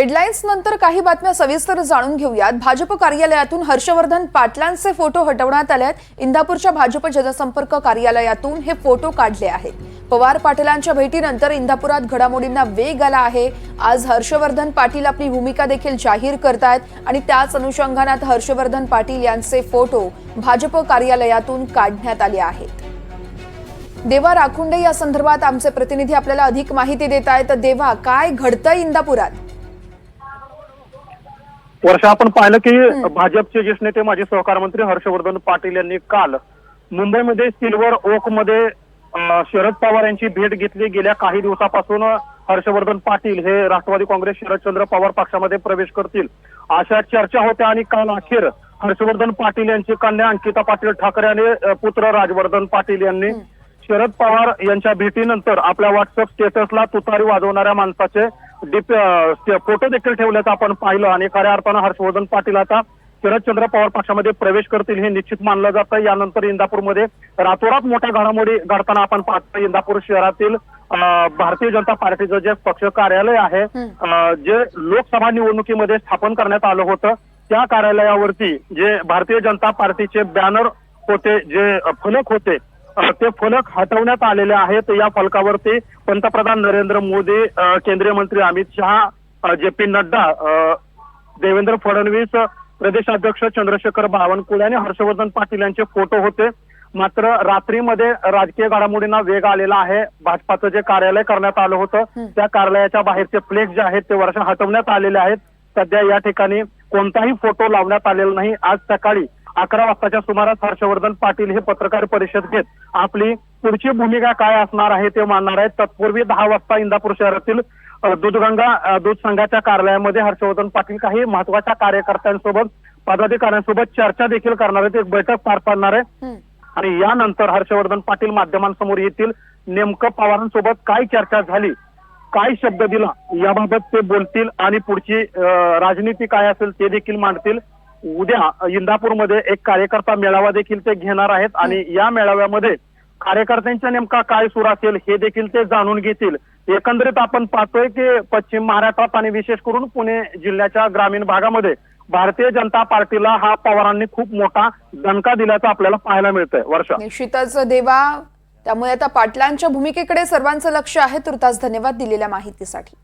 Headlines नंतर काही बातम्या सविस्तर जाणून घेऊयात. भाजप कार्यालयातून हर्षवर्धन पाटलांचे फोटो हटवण्यात आले आहेत इंदापूरच्या भाजप जनसंपर्क कार्यालयातून हे फोटो काढले आहेत. पवार पाटलांच्या भेटीनंतर इंदापुरात घडामोडींना वेग आला आहे. आज हर्षवर्धन पाटील आपली भूमिका देखील जाहीर करतायत आणि त्याच अनुषंगानात हर्षवर्धन पाटील यांचे फोटो भाजप कार्यालयातून काढण्यात आले आहेत. देवा राखुंडे या संदर्भात आमचे प्रतिनिधी आपल्याला अधिक माहिती देत आहेत देवा काय घडतंय इंदापुरात? वर्ष आपण पाहिलं की भाजपचे ज्येष्ठ नेते माजी सहकार मंत्री हर्षवर्धन पाटील यांनी काल मुंबईमध्ये सिल्वर ओकमध्ये शरद पवार यांची भेट घेतली. गेल्या काही दिवसापासून हर्षवर्धन पाटील हे राष्ट्रवादी काँग्रेस शरदचंद्र पवार पक्षामध्ये प्रवेश करतील अशा चर्चा होत्या आणि काल अखेर हर्षवर्धन पाटील यांची कन्या अंकिता पाटील ठाकरे आणि पुत्र राजवर्धन पाटील यांनी शरद पवार यांच्या भेटीनंतर आपल्या व्हॉट्सअप स्टेटसला तुतारी वाजवणाऱ्या माणसाचे फोटो देखील ठेवल्याचं आपण पाहिलं आणि खऱ्या अर्थानं हर्षवर्धन पाटील आता शरदचंद्र पवार पक्षामध्ये प्रवेश करतील हे निश्चित मानलं जातं. यानंतर इंदापूरमध्ये रातोरात मोठ्या घडामोडी घडताना आपण पाहतो इंदापूर शहरातील भारतीय जनता पार्टीचं जे पक्ष कार्यालय आहे जे लोकसभा निवडणुकीमध्ये स्थापन करण्यात आलं होतं त्या कार्यालयावरती जे भारतीय जनता पार्टीचे बॅनर होते जे फलक होते ते फलक हटवण्यात आलेले आहेत. या फलकावरती पंतप्रधान नरेंद्र मोदी केंद्रीय मंत्री अमित शहा जे पी नड्डा देवेंद्र फडणवीस प्रदेशाध्यक्ष चंद्रशेखर बावनकुळे आणि हर्षवर्धन पाटील यांचे फोटो होते. मात्र रात्रीमध्ये राजकीय घडामोडींना वेग आलेला आहे. भाजपाचं जे कार्यालय करण्यात आलं होतं त्या कार्यालयाच्या बाहेरचे फ्लेक्स जे आहेत ते वर्ष हटवण्यात आलेले आहेत. सध्या या ठिकाणी कोणताही फोटो लावण्यात आलेला नाही. आज सकाळी अकरा वाजताच्या सुमारास हर्षवर्धन पाटील हे पत्रकार परिषद घेत आपली पुढची भूमिका काय असणार आहे ते मांडणार आहेत. तत्पूर्वी दहा वाजता इंदापूर शहरातील दूधगंगा दूध संघाच्या कार्यालयामध्ये हर्षवर्धन पाटील काही महत्त्वाच्या कार्यकर्त्यांसोबत पदाधिकाऱ्यांसोबत चर्चा देखील करणार आहेत. एक बैठक पार पाडणार आहे. आणि यानंतर हर्षवर्धन पाटील माध्यमांसमोर येतील. नेमकं पवारांसोबत काय चर्चा झाली काय शब्द दिला याबाबत ते बोलतील आणि पुढची राजनीती काय असेल ते देखील मांडतील. उद्या इंदापूरमध्ये एक कार्यकर्ता मेळावा देखील ते घेणार आहेत आणि या मेळाव्यामध्ये कार्यकर्त्यांच्या नेमका काय सूर असेल हे देखील ते जाणून घेतील. एकंदरीत आपण पाहतोय की पश्चिम महाराष्ट्रात आणि विशेष करून पुणे जिल्ह्याच्या ग्रामीण भागामध्ये भारतीय जनता पार्टीला हा पवारांनी खूप मोठा दणका दिल्याचं आपल्याला पाहायला मिळतंय. वर्षा. निश्चितच देवा. त्यामुळे आता पाटलांच्या भूमिकेकडे सर्वांचं लक्ष आहे. तुर्तास धन्यवाद दिलेल्या माहितीसाठी.